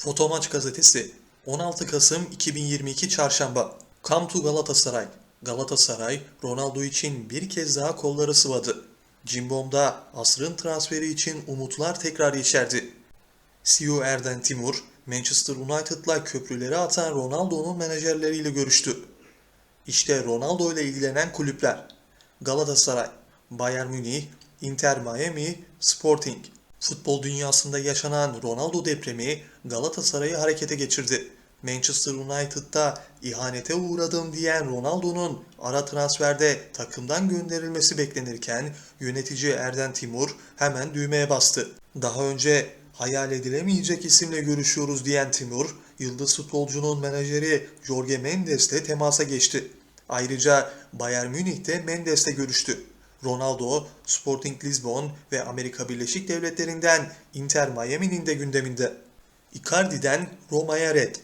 Fotomaç gazetesi 16 Kasım 2022 Çarşamba Come to Galatasaray Galatasaray Ronaldo için bir kez daha kolları sıvadı. Cimbom'da asrın transferi için umutlar tekrar yeşerdi. CEO Erden Timur, Manchester United'la köprüleri atan Ronaldo'nun menajerleriyle görüştü. İşte Ronaldo ile ilgilenen kulüpler. Galatasaray, Bayern Münih, Inter Miami, Sporting. Futbol dünyasında yaşanan Ronaldo depremi Galatasaray'ı harekete geçirdi. Manchester United'da ihanete uğradım diyen Ronaldo'nun ara transferde takımdan gönderilmesi beklenirken yönetici Erden Timur hemen düğmeye bastı. Daha önce hayal edilemeyecek isimle görüşüyoruz diyen Timur, yıldız futbolcunun menajeri Jorge Mendes'le temasa geçti. Ayrıca Bayern Münih'te Mendes'le görüştü. Ronaldo, Sporting Lisbon ve Amerika Birleşik Devletleri'nden Inter Miami'nin de gündeminde. Icardi'den Roma'ya red.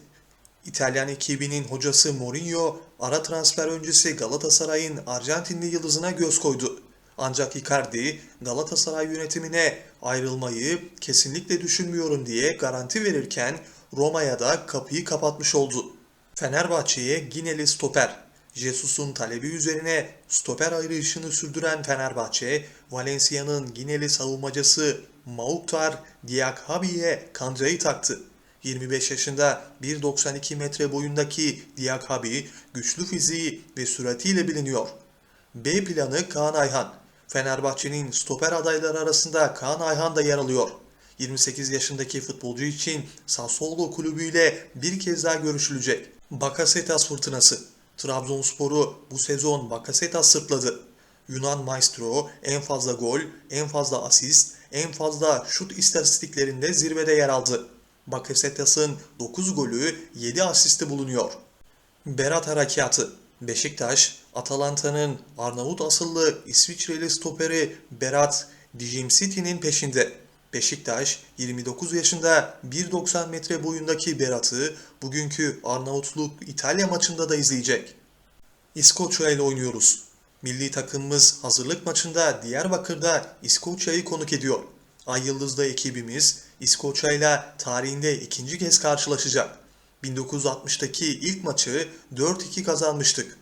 İtalyan ekibinin hocası Mourinho, ara transfer öncesi Galatasaray'ın Arjantinli yıldızına göz koydu. Ancak Icardi, Galatasaray yönetimine ayrılmayı kesinlikle düşünmüyorum diye garanti verirken Roma'ya da kapıyı kapatmış oldu. Fenerbahçe'ye Gineli stoper. Jesus'un talebi üzerine stoper ayrışını sürdüren Fenerbahçe, Valencia'nın Gineli savunmacısı Mauktar Diakhabi'ye kancayı taktı. 25 yaşında 1.92 metre boyundaki Diakhabi güçlü fiziği ve süratiyle biliniyor. B planı Kaan Ayhan. Fenerbahçe'nin stoper adayları arasında Kaan Ayhan da yer alıyor. 28 yaşındaki futbolcu için Sassuolo kulübüyle bir kez daha görüşülecek. Bakasetas fırtınası. Trabzonspor'u bu sezon Bakasetas sırtladı. Yunan maestro en fazla gol, en fazla asist, en fazla şut istatistiklerinde zirvede yer aldı. Bakasetas'ın 9 golü 7 asisti bulunuyor. Berat Harekatı Beşiktaş, Atalanta'nın Arnavut asıllı İsviçreli stoperi Berat Dijimsiti'nin peşinde. Beşiktaş 29 yaşında 1.90 metre boyundaki Berat'ı bugünkü Arnavutluk İtalya maçında da izleyecek. İskoçya ile oynuyoruz. Milli takımımız hazırlık maçında Diyarbakır'da İskoçya'yı konuk ediyor. Ay Yıldız'da ekibimiz İskoçya ile tarihinde ikinci kez karşılaşacak. 1960'taki ilk maçı 4-2 kazanmıştık.